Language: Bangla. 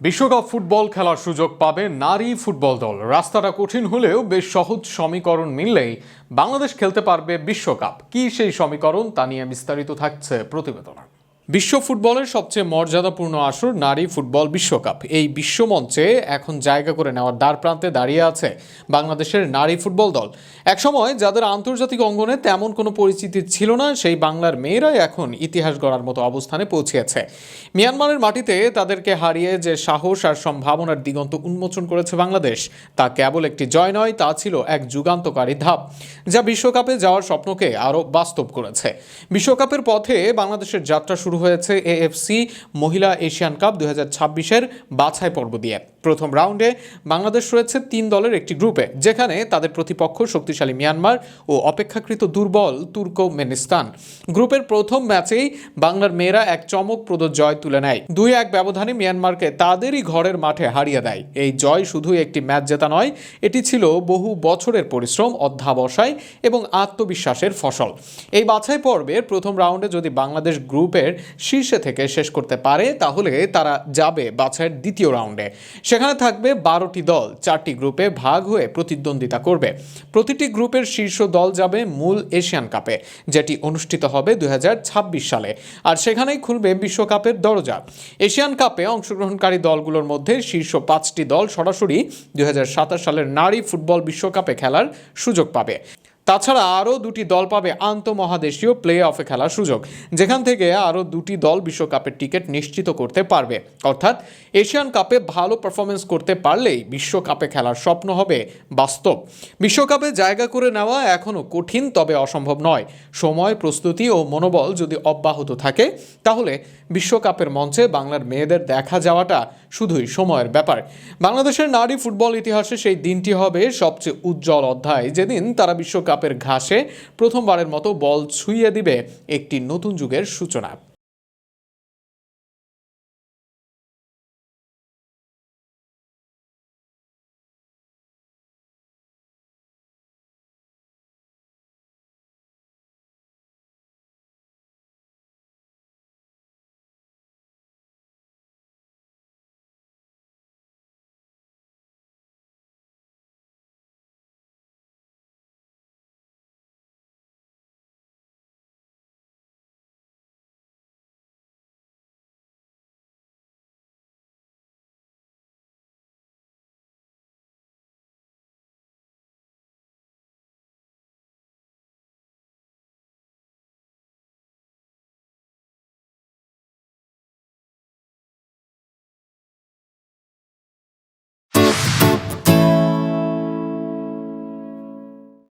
বিশ্বকাপ ফুটবল খেলার সুযোগ পাবে নারী ফুটবল দল। রাস্তাটা কঠিন হলেও বেশ সহজ সমীকরণ মিললেই বাংলাদেশ খেলতে পারবে বিশ্বকাপ। কি সেই সমীকরণ তা নিয়ে বিস্তারিত থাকছে প্রতিবেদনে। বিশ্ব ফুটবলের সবচেয়ে মর্যাদাপূর্ণ আসর নারী ফুটবল বিশ্বকাপ। এই বিশ্বমঞ্চে এখন জায়গা করে নেওয়ার দ্বার প্রান্তে দাঁড়িয়ে আছে বাংলাদেশের নারী ফুটবল দল। একসময় যাদের আন্তর্জাতিক অঙ্গনে তেমন কোনো পরিচিতি ছিল না, সেই বাংলার মেয়েরাই এখন ইতিহাস গড়ার মতো অবস্থানে পৌঁছেছে মিয়ানমারের মাটিতে তাদেরকে হারিয়ে যে সাহস আর সম্ভাবনার দিগন্ত উন্মোচন করেছে বাংলাদেশ, তা কেবল একটি জয় নয়, তা ছিল এক যুগান্তকারী ধাপ, যা বিশ্বকাপে যাওয়ার স্বপ্নকে আরও বাস্তব করেছে। বিশ্বকাপের পথে বাংলাদেশের যাত্রা শুরু হয়েছে এএফসি মহিলা এশিয়ান কাপ দু হাজার ছাব্বিশের বাছাই পর্ব দিয়ে। প্রথম রাউন্ডে বাংলাদেশ রয়েছে তিন দলের একটি গ্রুপে, যেখানে তাদের প্রতিপক্ষ শক্তিশালী মিয়ানমার ও অপেক্ষাকৃত দুর্বল তুর্কমেনিস্তান। গ্রুপের প্রথম ম্যাচেই বাংলার মেয়েরা এক চমকপ্রদ জয় তুলে নেয়। দুই এক ব্যবধানে মিয়ানমারকে তাদেরই ঘরের মাঠে হারিয়ে দেয়। এই জয় শুধু একটি ম্যাচ জেতা নয়, এটি ছিল বহু বছরের পরিশ্রম, অধ্যাবসায় এবং আত্মবিশ্বাসের ফসল। এই বাছাই পর্বের প্রথম রাউন্ডে যদি বাংলাদেশ গ্রুপের শীর্ষে থেকে শেষ করতে পারে, তাহলে তারা যাবে বাছাইয়ের দ্বিতীয় রাউন্ডে। সেখানে থাকবে বারোটি দল, চারটি গ্রুপে ভাগ হয়ে প্রতিদ্বন্দ্বিতা করবে। প্রতিটি গ্রুপের শীর্ষ দল যাবে মূল এশিয়ান কাপে, যেটি অনুষ্ঠিত হবে দুই হাজার ছাব্বিশ সালে। আর সেখানেই খুলবে বিশ্বকাপের দরজা। এশিয়ান কাপে অংশগ্রহণকারী দলগুলোর মধ্যে শীর্ষ পাঁচটি দল সরাসরি দুই হাজার সাতাশ সালের নারী ফুটবল বিশ্বকাপে খেলার সুযোগ পাবে। তাছাড়া আরও দুটি দল পাবে আন্তঃমহাদেশীয় প্লে অফে খেলার সুযোগ, যেখান থেকে আরও দুটি দল বিশ্বকাপের টিকিট নিশ্চিত করতে পারবে। অর্থাৎ এশিয়ান কাপে ভালো পারফরমেন্স করতে পারলেই বিশ্বকাপে খেলার স্বপ্ন হবে বাস্তব। বিশ্বকাপে জায়গা করে নেওয়া এখনও কঠিন, তবে অসম্ভব নয়। সময়, প্রস্তুতি ও মনোবল যদি অব্যাহত থাকে, তাহলে বিশ্বকাপের মঞ্চে বাংলার মেয়েদের দেখা যাওয়াটা শুধুই সময়ের ব্যাপার। বাংলাদেশের নারী ফুটবল ইতিহাসে সেই দিনটি হবে সবচেয়ে উজ্জ্বল অধ্যায়। যেদিন তারা বিশ্বকাপের ঘাসে প্রথমবারের মতো বল ছুঁয়ে দিবে একটি নতুন যুগের সূচনা।